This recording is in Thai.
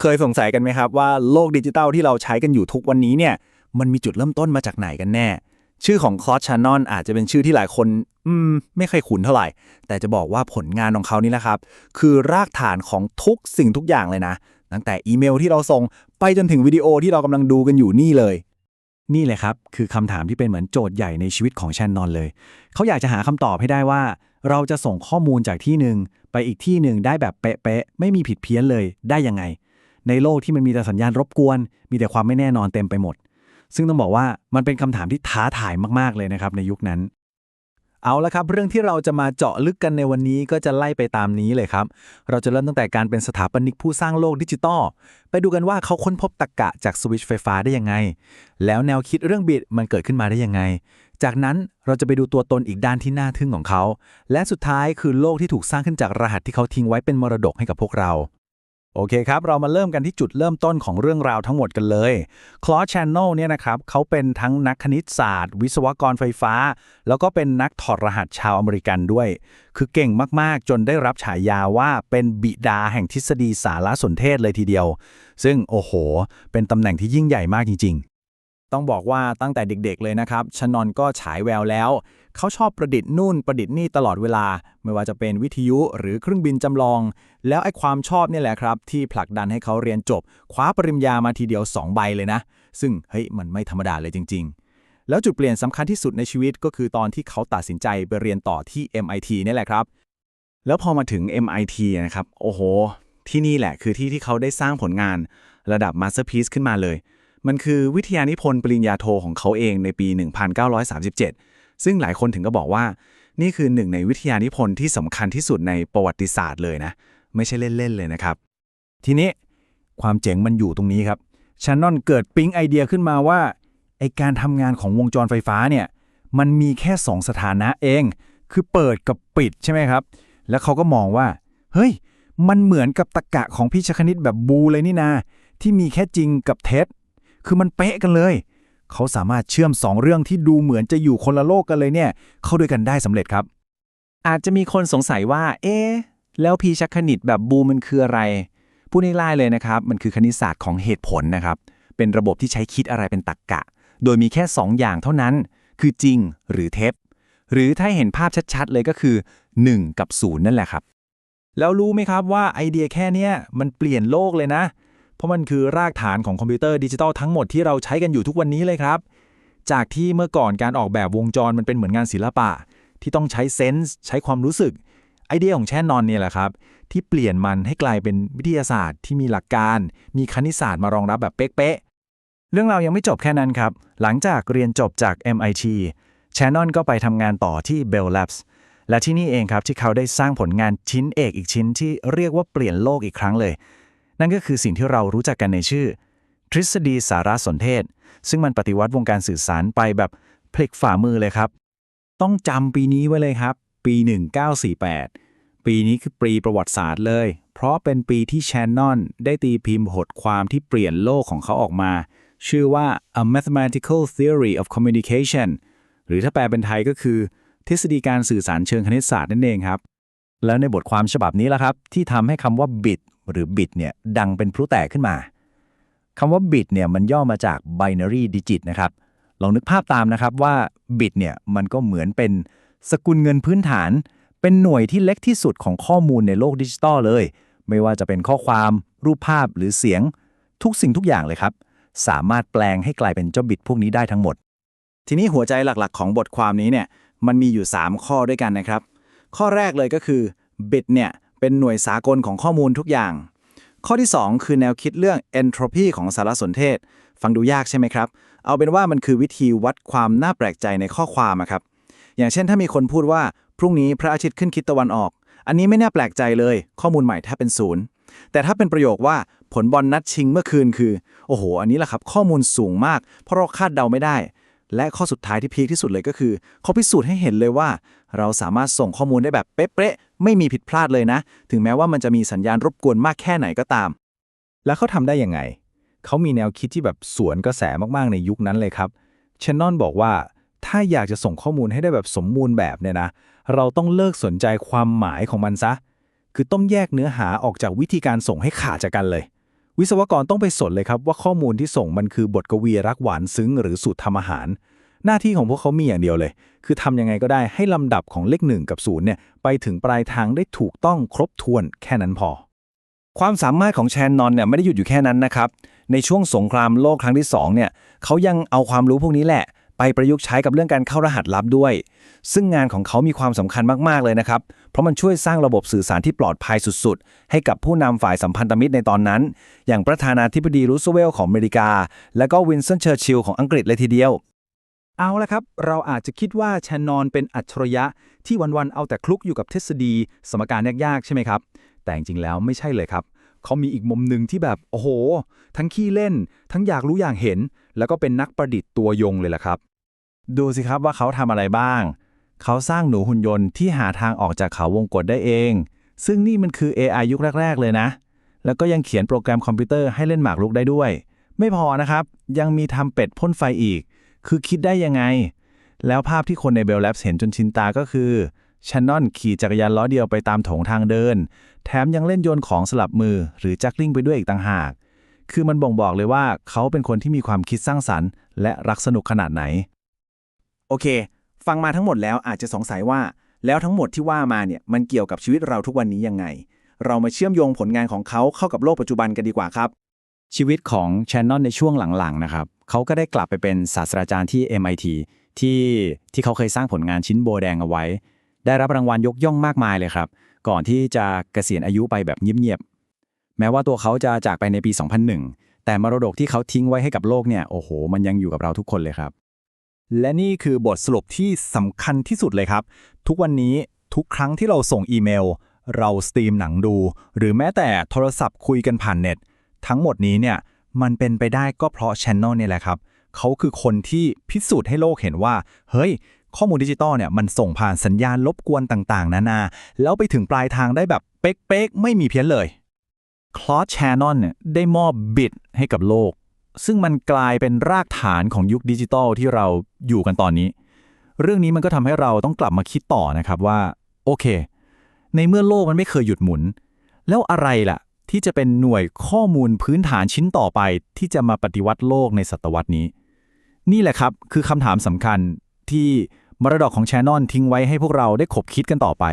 เคยสงสัยกันไหมครับว่าโลกดิจิตัลที่เราใช้กันอยู่ทุกวันนี้เนี่ยมันมีจุดเริ่มต้นมาจากไหนกันแน่ ชื่อของคลอสชานอนอาจจะเป็นชื่อที่หลายคน อืม ไม่เคยคุ้นเท่าไหร่ แต่จะบอกว่าผลงานของเขานี่แหละครับ คือรากฐานของทุกสิ่งทุกอย่างเลยนะ ตั้งแต่อีเมลที่เราส่งไปจนถึงวิดีโอที่เรากำลังดูกันอยู่นี่เลย นี่แหละครับ คือคำถามที่เป็นเหมือนโจทย์ใหญ่ในชีวิตของชนนอนเลย เขาอยากจะหาคำตอบให้ได้ว่า เราจะส่งข้อมูลจากที่หนึ่งไปอีกที่หนึ่งได้แบบเป๊ะๆไม่มีผิดเพี้ยนเลยได้ยังไง ในโลกที่มันมีแต่สัญญาณรบกวน มีแต่ความไม่แน่นอนเต็มไปหมด ซึ่งต้องบอกว่ามันเป็นคำถามที่ท้าทายมากๆเลยนะครับในยุคนั้น เอาละครับ เรื่องที่เราจะมาเจาะลึกกันในวันนี้ก็จะไล่ไปตามนี้เลยครับ เราจะเริ่มตั้งแต่การเป็นสถาปนิกผู้สร้างโลกดิจิตอลไปดูกันว่าเขาค้นพบตรรกะจากสวิตช์ไฟฟ้าได้ยังไง แล้วแนวคิดเรื่องบิตมันเกิดขึ้นมาได้ยังไงจากนั้นเราจะไปดูตัวตนอีกด้านที่น่าทึ่งของเขา และสุดท้ายคือโลกที่ถูกสร้างขึ้นจากรหัสที่เขาทิ้งไว้เป็นมรดกให้กับพวกเรา โอเคครับ เรามาเริ่มกันที่จุดเริ่มต้นของเรื่องราวทั้งหมดกันเลยคลอ s ช Channel เนี่ยนะครับเขาเป็นทั้งนักคณิตศาสตร์ วิศวกรไฟฟ้า แล้วก็เป็นนักถอดรหัสชาวอเมริกันด้วย คือเก่งมากๆ จนได้รับฉายาว่าเป็นบิดาแห่งทฤษฎีสารสนเทศเลยทีเดียว ซึ่งโอ้โห เป็นตำแหน่งที่ยิ่งใหญ่มากจริง ๆ ต้องบอกว่าตั้งแต่เด็กๆเลยนะครับชนอนก็ฉายแววแล้ว เขาชอบประดิษฐ์นู่นประดิษฐ์นี่ตลอดเวลา ไม่ว่าจะเป็นวิทยุหรือเครื่องบินจำลอง แล้วไอ้ความชอบนี่แหละครับ ที่ผลักดันให้เขาเรียนจบ คว้าปริญญามาทีเดียว 2 ใบเลยนะ ซึ่งเฮ้ยมันไม่ธรรมดาเลยจริง ๆ แล้วจุดเปลี่ยนสำคัญที่สุดในชีวิตก็คือตอนที่เขาตัดสินใจไปเรียนต่อที่ MIT นี่แหละครับ แล้วพอมาถึง MIT นะครับโอ้โห ที่นี่แหละคือที่ที่เขาได้สร้างผลงานระดับ Masterpiece ขึ้นมาเลยมันคือวิทยานิพนธ์ปริญญาโทของเขาเองในปี 1937 ซึ่งหลายคนถึงก็บอกว่า นี่คือหนึ่งในวิทยานิพนธ์ที่สำคัญที่สุดในประวัติศาสตร์เลยนะ ไม่ใช่เล่น ๆ เลยนะครับ ทีนี้ความเจ๋งมันอยู่ตรงนี้ครับชานนอนเกิดปิ๊งไอเดียขึ้นมาว่าไอการทำงานของวงจรไฟฟ้าเนี่ยมันมีแค่ 2 สถานะเอง คือเปิดกับปิดใช่ไหมครับ แล้วเขาก็มองว่า เฮ้ย มันเหมือนกับตรกกะของพิชคณิตแบบบูเลยนี่นา ที่มีแค่จริงกับเท็จ คือมันเป๊ะกันเลย เขาสามารถเชื่อมสองเรื่องที่ดูเหมือนจะอยู่คนละโลกกันเลยเนี่ย เข้าด้วยกันได้สำเร็จครับ อาจจะมีคนสงสัยว่า เอ๊ะแล้วพีชักคณิตแบบบูมันคืออะไร พูดง่ายๆเลยนะครับ มันคือคณิตศาสตร์ของเหตุผลนะครับ เป็นระบบที่ใช้คิดอะไรเป็นตรรกกะ โดยมีแค่ 2 อย่างเท่านั้น คือจริงหรือเท็จ หรือถ้าเห็นภาพชัดๆ เลยก็คือ 1 กับ 0 นั่นแหละครับ แล้วรู้ไหมครับว่าไอเดียแค่เนี้ยมันเปลี่ยนโลกเลยนะ เพราะมันคือรากฐานของคอมพิวเตอร์ดิจิตอลทั้งหมดที่เราใช้กันอยู่ทุกวันนี้เลยครับ จากที่เมื่อก่อนการออกแบบวงจรมันเป็นเหมือนงานศิลปะ ที่ต้องใช้เซนส์ใช้ความรู้สึก ไอเดียของแช่นอนเนี่ยแหละครับ ที่เปลี่ยนมันให้กลายเป็นวิทยาศาสตร์ที่มีหลักการ มีคณิตศาสตร์มารองรับแบบเป๊ะเรื่องเรายังไม่จบแค่นั้นครับ หลังจากเรียนจบจาก MIT แชนนอนก็ไปทำงานต่อที่ Bell Labs และที่นี่เองครับที่เขาได้สร้างผลงานชิ้นเอกอีกชิ้นที่เรียกว่าเปลี่ยนโลกอีกครั้งเลย นั่นก็คือสิ่งที่เรารู้จักกันในชื่อ ทฤษฎีสารสนเทศ ซึ่งมันปฏิวัติวงการสื่อสารไปแบบพลิกฝ่ามือเลยครับ ต้องจำปีนี้ไว้เลยครับ ปี 1948 ปีนี้คือปีประวัติศาสตร์เลย เพราะเป็นปีที่แชนนอนได้ตีพิมพ์บทความที่เปลี่ยนโลกของเขาออกมา ชื่อว่า A Mathematical Theory of Communication หรือถ้าแปลเป็นไทยก็คือ ทฤษฎีการสื่อสารเชิงคณิตศาสตร์นั่นเองครับ แล้วในบทความฉบับนี้แหละครับ ที่ทำให้คำว่า bit หรือ bit เนี่ยดังเป็นพลุแตกขึ้นมาคำว่า bit เนี่ยมันย่อมาจาก binary digit นะครับ ลองนึกภาพตามนะครับว่า bit เนี่ยมันก็เหมือนเป็นสกุลเงินพื้นฐาน เป็นหน่วยที่เล็กที่สุดของข้อมูลในโลกดิจิตอลเลย ไม่ว่าจะเป็นข้อความ รูปภาพหรือเสียง ทุกสิ่งทุกอย่างเลยครับ สามารถแปลงให้กลายเป็นเจ้าบิตพวกนี้ได้ทั้งหมด ทีนี้หัวใจหลักๆ ของบทความนี้เนี่ยมันมีอยู่ 3 ข้อด้วยกันนะครับ ข้อแรกเลยก็คือ bit เนี่ย เป็นหน่วยสากลของข้อมูลทุกอย่าง ข้อที่ 2 คือแนวคิดเรื่อง entropy ของสารสนเทศ ฟังดูยากใช่ไหมครับ เอาเป็นว่ามันคือวิธีวัดความน่าแปลกใจในข้อความครับ อย่างเช่นถ้ามีคนพูดว่าพรุ่งนี้พระอาทิตย์ขึ้นคิดตะวันออก อันนี้ไม่น่าแปลกใจเลย ข้อมูลใหม่แทบเป็นศูนย์แต่ถ้าเป็นประโยคว่าผลบอลนัดชิงเมื่อคืนคือ โอ้โห อันนี้แหละครับ ข้อมูลสูงมาก เพราะเราคาดเดาไม่ได้ และข้อสุดท้ายที่พีคที่สุดเลยก็คือเขาพิสูจน์ให้เห็นเลยว่า เราสามารถส่งข้อมูลได้แบบเป๊ะๆไม่มีผิดพลาดเลยนะ ถึงแม้ว่ามันจะมีสัญญาณรบกวนมากแค่ไหนก็ตาม แล้วเขาทำได้ยังไง เขามีแนวคิดที่แบบสวนกระแสมากๆในยุคนั้นเลยครับเชนนอนบอกว่าถ้าอยากจะส่งข้อมูลให้ได้แบบสมบูรณ์แบบเนี่ยนะ เราต้องเลิกสนใจความหมายของมันซะ คือต้องแยกเนื้อหาออกจากวิธีการส่งให้ขาดจากกันเลย วิศวกรต้องไปสดเลยครับว่าข้อมูลที่ส่งมันคือบทกวีรักหวานซึ้งหรือสูตรทำอาหาร หน้าที่ของพวกเขามีอย่างเดียวเลย คือทำยังไงก็ได้ให้ลำดับของเลขหนึ่งกับศูนย์เนี่ยไปถึงปลายทางได้ถูกต้องครบถ้วนแค่นั้นพอ ความสามารถของแชนนอนเนี่ยไม่ได้หยุดอยู่แค่นั้นนะครับในช่วงสงครามโลกครั้งที่2เนี่ยเขายังเอาความรู้พวกนี้แหละ ไปประยุกต์ใช้กับเรื่องการเข้ารหัสลับด้วย ซึ่งงานของเขามีความสำคัญมาก ๆ เลยนะครับ เพราะมันช่วยสร้างระบบสื่อสารที่ปลอดภัยสุด ๆ ให้กับผู้นำฝ่ายสัมพันธมิตรในตอนนั้น อย่างประธานาธิบดีรูสเวลล์ของอเมริกา และก็วินสตันเชอร์ชิลของอังกฤษเลยทีเดียว เอาละครับ เราอาจจะคิดว่าแชนนอนเป็นอัจฉริยะที่วัน ๆ เอาแต่คลุกอยู่กับทฤษฎี สมการยากๆใช่ไหมครับ แต่จริงๆแล้วไม่ใช่เลยครับ เขามีอีกมุมหนึ่งที่แบบ โอ้โห ทั้งขี้เล่น ทั้งอยากรู้อย่างเห็น แล้วก็เป็นนักประดิษฐ์ตัวยงเลยล่ะครับ ดูสิครับว่าเขาทำอะไรบ้าง เขาสร้างหนูหุ่นยนต์ที่หาทางออกจากเขาวงกฏได้เอง ซึ่งนี่มันคือ AI ยุคแรก ๆ เลยนะ แล้วก็ยังเขียนโปรแกรมคอมพิวเตอร์ให้เล่นหมากรุกได้ด้วย ไม่พอนะครับ ยังมีทำเป็ดพ่นไฟอีก คือคิดได้ยังไง แล้วภาพที่คนในเบล l ล b s เห็นจนชินตาก็คือ ชนนอนขี่จักรยานล้อเดียวไปตามโถงทางเดิน แถมยังเล่นโยนของสลับมือหรือจักลิงไปด้วยอีกต่างหาก คือมันบ่งบอกเลยว่าเขาเป็นคนที่มีความคิดสร้างสรรค์ และรักสนุกขนาดไหน โอเค ฟังมาทั้งหมดแล้วอาจจะสงสัยว่า แล้วทั้งหมดที่ว่ามาเนี่ยมันเกี่ยวกับชีวิตเราทุกวันนี้ยังไง เรามาเชื่อมโยงผลงานของเขาเข้ากับโลกปัจจุบันกันดีกว่าครับ ชีวิตของแชนนอนในช่วงหลังๆนะครับเขาก็ได้กลับไปเป็นศาสตราจารย์ที่ MIT ที่ที่เขาเคยสร้างผลงานชิ้นโบแดงเอาไว้ ได้รับรางวัลยกย่องมากมายเลยครับ ก่อนที่จะเกษียณอายุไปแบบเงียบๆ แม้ว่าตัวเขาจะจากไปในปี 2001 แต่มรดกที่เขาทิ้งไว้ให้กับโลกเนี่ย โอ้โห มันยังอยู่กับเราทุกคนเลยครับ และนี่คือบทสรุปที่สำคัญที่สุดเลยครับ ทุกวันนี้ทุกครั้งที่เราส่งอีเมล เราสตรีมหนังดู หรือแม้แต่โทรศัพท์คุยกันผ่านเน็ต ทั้งหมดนี้เนี่ย มันเป็นไปได้ก็เพราะช n น e l เนี่ยแหละครับ เขาคือคนที่พิสูจน์ให้โลกเห็นว่า เฮ้ย ข้อมูลดิจิตอลเนี่ยมันส่งผ่านสัญญาณรบกวนต่างๆ นานา แล้วไปถึงปลายทางได้แบบเป๊กๆ ไม่มีเพี้ยนเลยคลอ d แชนนอนเนี่ยได้มอบบิตให้กับโลก ซึ่งมันกลายเป็นรากฐานของยุคดิจิตอลที่เราอยู่กันตอนนี้ เรื่องนี้มันก็ทำให้เราต้องกลับมาคิดต่อนะครับว่า โอเค ในเมื่อโลกมันไม่เคยหยุดหมุน แล้วอะไรล่ะ ที่จะเป็นหน่วยข้อมูลพื้นฐานชิ้นต่อไป ที่จะมาปฏิวัติโลกในศตวรรษนี้ นี่แหละครับคือคำถามสำคัญที่ มรดกของแชนนอนทิ้งไว้ให้พวกเราได้ขบคิดกันต่อไป